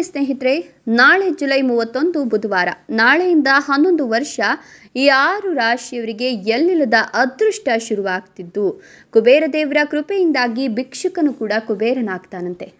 ನಮಸ್ತೆ ಸ್ನೇಹಿತರೆ, ನಾಳೆ ಜುಲೈ ಮೂವತ್ತೊಂದು ಬುಧವಾರ, ನಾಳೆಯಿಂದ ಹನ್ನೊಂದು ವರ್ಷ ಈ ಆರು ರಾಶಿಯವರಿಗೆ ಎಲ್ಲಿಲ್ಲದ ಅದೃಷ್ಟ ಶುರುವಾಗ್ತಿದ್ದು. ಕುಬೇರ ದೇವರ ಕೃಪೆಯಿಂದಾಗಿ ಭಿಕ್ಷುಕನು ಕೂಡ ಕುಬೇರನಾಗ್ತಾನಂತೆ.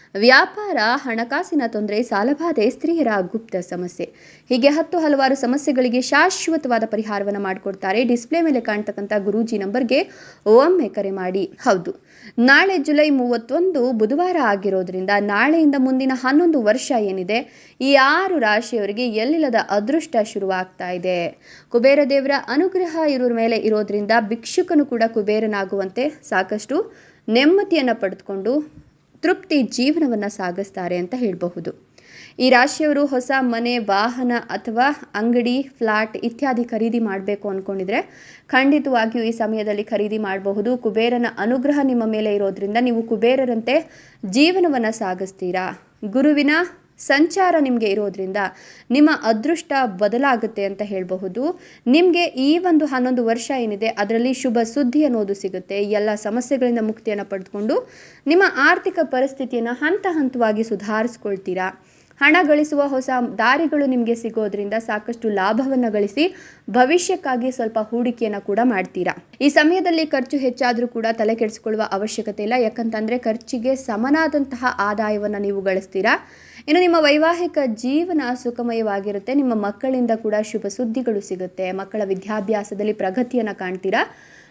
ವ್ಯಾಪಾರ, ಹಣಕಾಸಿನ ತೊಂದರೆ, ಸಾಲಬಾಧೆ, ಸ್ತ್ರೀಯರ ಗುಪ್ತ ಸಮಸ್ಯೆ. ಹೀಗೆ ಹತ್ತು ಹಲವಾರು ಸಮಸ್ಯೆಗಳಿಗೆ ಶಾಶ್ವತವಾದ ಪರಿಹಾರವನ್ನು ಮಾಡಿಕೊಡ್ತಾರೆ. ಡಿಸ್ಪ್ಲೇ ಮೇಲೆ ಕಾಣ್ತಕ್ಕಂಥ ಗುರೂಜಿ ನಂಬರ್ಗೆ ಒಮ್ಮೆ ಕರೆ ಮಾಡಿ. ಹೌದು. ನಾಳೆ ಜುಲೈ ಮೂವತ್ತೊಂದು ಬುಧವಾರ ಆಗಿರೋದ್ರಿಂದ ನಾಳೆಯಿಂದ ಮುಂದಿನ ಹನ್ನೊಂದು ವರ್ಷ ಏನಿದೆ? ಈ ಆರು ರಾಶಿಯವರಿಗೆ ಎಲ್ಲಿಲ್ಲದ ಅದೃಷ್ಟ ಶುರುವಾಗ್ತಾ ಇದೆ? ಕುಬೇರ ದೇವರ ಅನುಗ್ರಹ ಇರೋರ ಮೇಲೆ ಇರೋದ್ರಿಂದ ಭಿಕ್ಷುಕನು ಕೂಡ ಕುಬೇರನಾಗುವಂತೆ ಸಾಕಷ್ಟು ನೆಮ್ಮದಿಯನ್ನು ಪಡೆದುಕೊಂಡು ತೃಪ್ತಿ ಜೀವನವನ್ನು ಸಾಗಿಸ್ತಾರೆ ಅಂತ ಹೇಳಬಹುದು. ಈ ರಾಶಿಯವರು ಹೊಸ ಮನೆ, ವಾಹನ ಅಥವಾ ಅಂಗಡಿ, ಫ್ಲಾಟ್ ಇತ್ಯಾದಿ ಖರೀದಿ ಮಾಡಬೇಕು ಅಂದ್ಕೊಂಡಿದ್ರೆ ಖಂಡಿತವಾಗಿಯೂ ಈ ಸಮಯದಲ್ಲಿ ಖರೀದಿ ಮಾಡಬಹುದು. ಕುಬೇರನ ಅನುಗ್ರಹ ನಿಮ್ಮ ಮೇಲೆ ಇರೋದ್ರಿಂದ ನೀವು ಕುಬೇರರಂತೆ ಜೀವನವನ್ನು ಸಾಗಿಸ್ತೀರಾ? ಗುರುವಿನ ಸಂಚಾರ ನಿಮಗೆ ಇರೋದ್ರಿಂದ ನಿಮ್ಮ ಅದೃಷ್ಟ ಬದಲಾಗುತ್ತೆ ಅಂತ ಹೇಳಬಹುದು. ನಿಮಗೆ ಈ ಒಂದು ಹನ್ನೊಂದು ವರ್ಷ ಏನಿದೆ, ಅದರಲ್ಲಿ ಶುಭ ಸುದ್ದಿ ಅನ್ನೋದು ಸಿಗುತ್ತೆ. ಎಲ್ಲ ಸಮಸ್ಯೆಗಳಿಂದ ಮುಕ್ತಿಯನ್ನು ಪಡೆದುಕೊಂಡು ನಿಮ್ಮ ಆರ್ಥಿಕ ಪರಿಸ್ಥಿತಿಯನ್ನು ಹಂತ ಹಂತವಾಗಿ ಸುಧಾರಿಸ್ಕೊಳ್ತೀರಾ? ಹಣ ಗಳಿಸುವ ಹೊಸ ದಾರಿಗಳು ನಿಮಗೆ ಸಿಗೋದ್ರಿಂದ ಸಾಕಷ್ಟು ಲಾಭವನ್ನು ಗಳಿಸಿ ಭವಿಷ್ಯಕ್ಕಾಗಿ ಸ್ವಲ್ಪ ಹೂಡಿಕೆಯನ್ನು ಕೂಡ ಮಾಡ್ತೀರಾ? ಈ ಸಮಯದಲ್ಲಿ ಖರ್ಚು ಹೆಚ್ಚಾದರೂ ಕೂಡ ತಲೆ ಕೆಡಿಸಿಕೊಳ್ಳುವ ಅವಶ್ಯಕತೆ ಇಲ್ಲ. ಯಾಕಂತಂದರೆ ಖರ್ಚಿಗೆ ಸಮನಾದಂತಹ ಆದಾಯವನ್ನು ನೀವು ಗಳಿಸ್ತೀರಾ? ಇನ್ನು ನಿಮ್ಮ ವೈವಾಹಿಕ ಜೀವನ ಸುಖಮಯವಾಗಿರುತ್ತೆ. ನಿಮ್ಮ ಮಕ್ಕಳಿಂದ ಕೂಡ ಶುಭ ಸುದ್ದಿಗಳು ಸಿಗುತ್ತೆ. ಮಕ್ಕಳ ವಿದ್ಯಾಭ್ಯಾಸದಲ್ಲಿ ಪ್ರಗತಿಯನ್ನು ಕಾಣ್ತೀರಾ?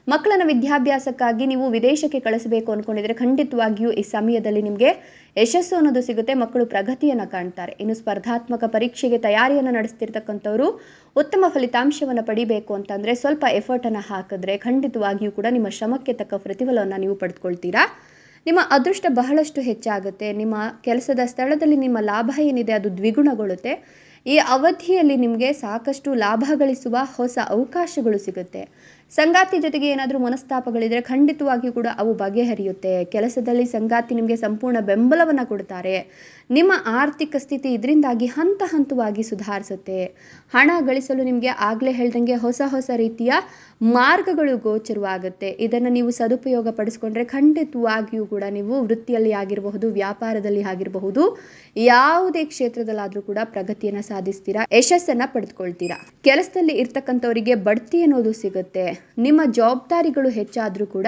ಮಕ್ಕಳನ್ನ ವಿದ್ಯಾಭ್ಯಾಸಕ್ಕಾಗಿ ನೀವು ವಿದೇಶಕ್ಕೆ ಕಳಿಸಬೇಕು ಅಂದ್ಕೊಂಡಿದ್ರೆ ಖಂಡಿತವಾಗಿಯೂ ಈ ಸಮಯದಲ್ಲಿ ನಿಮಗೆ ಯಶಸ್ಸು ಅನ್ನೋದು ಸಿಗುತ್ತೆ. ಮಕ್ಕಳು ಪ್ರಗತಿಯನ್ನು ಕಾಣ್ತಾರೆ. ಇನ್ನು ಸ್ಪರ್ಧಾತ್ಮಕ ಪರೀಕ್ಷೆಗೆ ತಯಾರಿಯನ್ನು ನಡೆಸ್ತಿರ್ತಕ್ಕಂಥವ್ರು ಉತ್ತಮ ಫಲಿತಾಂಶವನ್ನು ಪಡಿಬೇಕು ಅಂತಂದರೆ ಸ್ವಲ್ಪ ಎಫರ್ಟನ್ನು ಹಾಕಿದ್ರೆ ಖಂಡಿತವಾಗಿಯೂ ಕೂಡ ನಿಮ್ಮ ಶ್ರಮಕ್ಕೆ ತಕ್ಕ ಪ್ರತಿಫಲವನ್ನು ನೀವು ಪಡೆದುಕೊಳ್ತೀರಾ ನಿಮ್ಮ ಅದೃಷ್ಟ ಬಹಳಷ್ಟು ಹೆಚ್ಚಾಗುತ್ತೆ. ನಿಮ್ಮ ಕೆಲಸದ ಸ್ಥಳದಲ್ಲಿ ನಿಮ್ಮ ಲಾಭ ಏನಿದೆ ಅದು ದ್ವಿಗುಣಗೊಳ್ಳುತ್ತೆ. ಈ ಅವಧಿಯಲ್ಲಿ ನಿಮಗೆ ಸಾಕಷ್ಟು ಲಾಭ ಗಳಿಸುವ ಹೊಸ ಅವಕಾಶಗಳು ಸಿಗುತ್ತೆ. ಸಂಗಾತಿ ಜೊತೆಗೆ ಏನಾದರೂ ಮನಸ್ತಾಪಗಳಿದ್ರೆ ಖಂಡಿತವಾಗಿಯೂ ಕೂಡ ಅವು ಬಗೆಹರಿಯುತ್ತೆ. ಕೆಲಸದಲ್ಲಿ ಸಂಗಾತಿ ನಿಮಗೆ ಸಂಪೂರ್ಣ ಬೆಂಬಲವನ್ನು ಕೊಡ್ತಾರೆ. ನಿಮ್ಮ ಆರ್ಥಿಕ ಸ್ಥಿತಿ ಇದರಿಂದಾಗಿ ಹಂತ ಹಂತವಾಗಿ ಸುಧಾರಿಸುತ್ತೆ. ಹಣ ಗಳಿಸಲು ನಿಮಗೆ ಆಗಲೇ ಹೇಳ್ದಂಗೆ ಹೊಸ ಹೊಸ ರೀತಿಯ ಮಾರ್ಗಗಳು ಗೋಚರವಾಗುತ್ತೆ. ಇದನ್ನು ನೀವು ಸದುಪಯೋಗ ಪಡಿಸ್ಕೊಂಡ್ರೆ ಖಂಡಿತವಾಗಿಯೂ ಕೂಡ ನೀವು ವೃತ್ತಿಯಲ್ಲಿ ಆಗಿರಬಹುದು, ವ್ಯಾಪಾರದಲ್ಲಿ ಆಗಿರಬಹುದು, ಯಾವುದೇ ಕ್ಷೇತ್ರದಲ್ಲಾದರೂ ಕೂಡ ಪ್ರಗತಿಯನ್ನು ಸಾಧಿಸ್ತೀರಾ, ಯಶಸ್ಸನ್ನು ಪಡೆದುಕೊಳ್ತೀರಾ. ಕೆಲಸದಲ್ಲಿ ಇರ್ತಕ್ಕಂಥವರಿಗೆ ಬಡ್ತಿ ಅನ್ನೋದು ಸಿಗುತ್ತೆ. ನಿಮ್ಮ ಜವಾಬ್ದಾರಿಗಳು ಹೆಚ್ಚಾದರೂ ಕೂಡ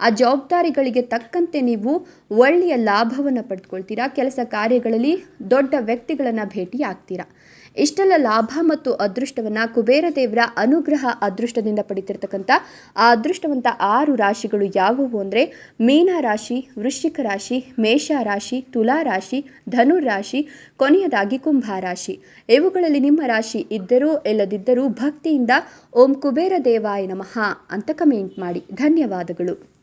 ಆ ಜವಾಬ್ದಾರಿಗಳಿಗೆ ತಕ್ಕಂತೆ ನೀವು ಒಳ್ಳೆಯ ಲಾಭವನ್ನು ಪಡೆದುಕೊಳ್ತೀರಾ ಕೆಲಸ ಕಾರ್ಯಗಳಲ್ಲಿ ದೊಡ್ಡ ವ್ಯಕ್ತಿಗಳನ್ನು ಭೇಟಿ ಆಗ್ತೀರಾ ಇಷ್ಟೆಲ್ಲ ಲಾಭ ಮತ್ತು ಅದೃಷ್ಟವನ್ನು ಕುಬೇರ ದೇವರ ಅನುಗ್ರಹ ಅದೃಷ್ಟದಿಂದ ಪಡಿತಿರ್ತಕ್ಕಂಥ ಆ ಅದೃಷ್ಟವಂತ ಆರು ರಾಶಿಗಳು ಯಾವುವು ಅಂದರೆ ಮೀನ ರಾಶಿ, ವೃಶ್ಚಿಕ ರಾಶಿ, ಮೇಷ ರಾಶಿ, ತುಲಾ ರಾಶಿ, ಧನು ರಾಶಿ, ಕೊನೆಯದಾಗಿ ಕುಂಭ ರಾಶಿ. ಇವುಗಳಲ್ಲಿ ನಿಮ್ಮ ರಾಶಿ ಇದ್ದರೂ ಇಲ್ಲದಿದ್ದರೂ ಭಕ್ತಿಯಿಂದ ಓಂ ಕುಬೇರ ದೇವಾಯ ನಮಃ ಅಂತ ಕಮೆಂಟ್ ಮಾಡಿ. ಧನ್ಯವಾದಗಳು.